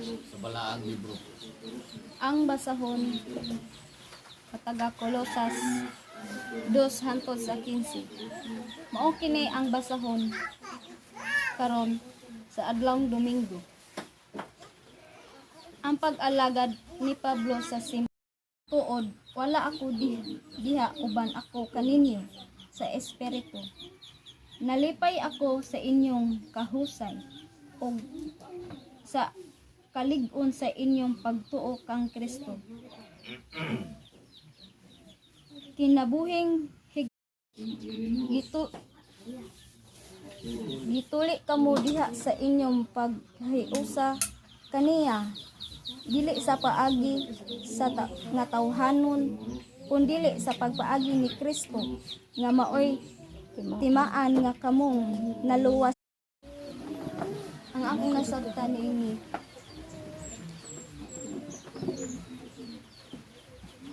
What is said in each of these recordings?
sa balaang libro. Ang basahon kataga Kolosas 2 hangtod sa 15. Mao kini ang basahon karon sa adlawng Domingo. Ang pag-alagad ni Pablo sa sim tuod wala ako di, diha uban ako kaninyo sa espiritu. Nalipay ako sa inyong kahusay o sa kalig-on sa inyong pagtuo kang Kristo. Kinabuhing gito gituli kamo diha sa inyong paghiusa kaniya dili sa paagi sa ta- nga tawhanon kundi sa pagpaagi ni Kristo nga maoy timaan nga kamong naluwas ang akong nasabtan niini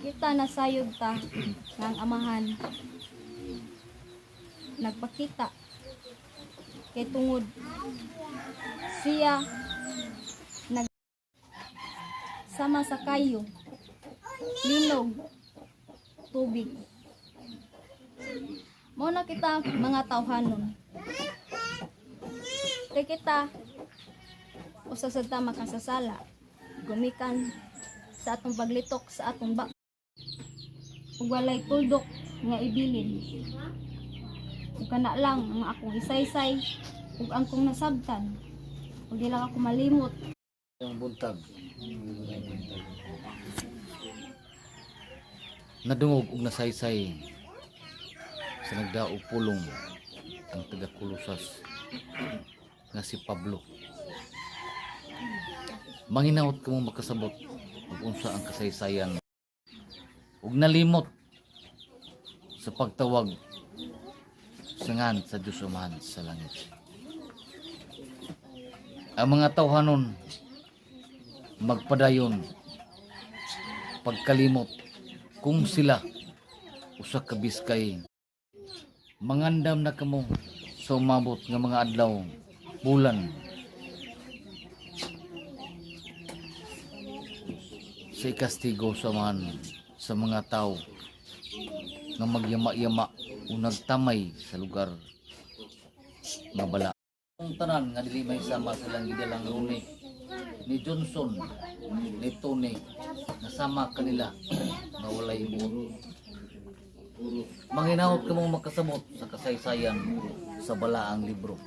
kita nasayod ta nga ang amahan. Nagpakita. Kay tungod. Siya nag sama sa kayo. Linog tubig. Mo na kita mga tawhanon. Kay kita usa sad ta makasasala. Gumikan sa atong paglitok sa atong bak ug walay tuldok nga ibilin ug kana lang ang akong isaysay ug ang kong nasabtan ug di lang ako malimot Yung buntag. Nadungog og nasaysay sa nagdaog pulong ang taga Kulusas nga si Pablo. Manginawot ka mo makasabot ug unsa ang kasaysayan ug nalimot sa pagtawag sa ngan sa Diyos Amahan sa langit. Ang mga tawhanon magpadayon pagkalimot kung sila usa ka biskay. Mangandam na kamo sa umabot nga mga adlaw bulan. Sa ikastigo sa man sa mga tao nga magyama-yama o nagtamay sa lugar nga bala. Ang tanan nga dili may sama silang gidalang rune ni Johnson ni Tony nasama kanila nga walay buot. Manginawot ka mong makasabot sa kasaysayan sa balaang libro.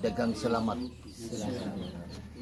Dagang salamat.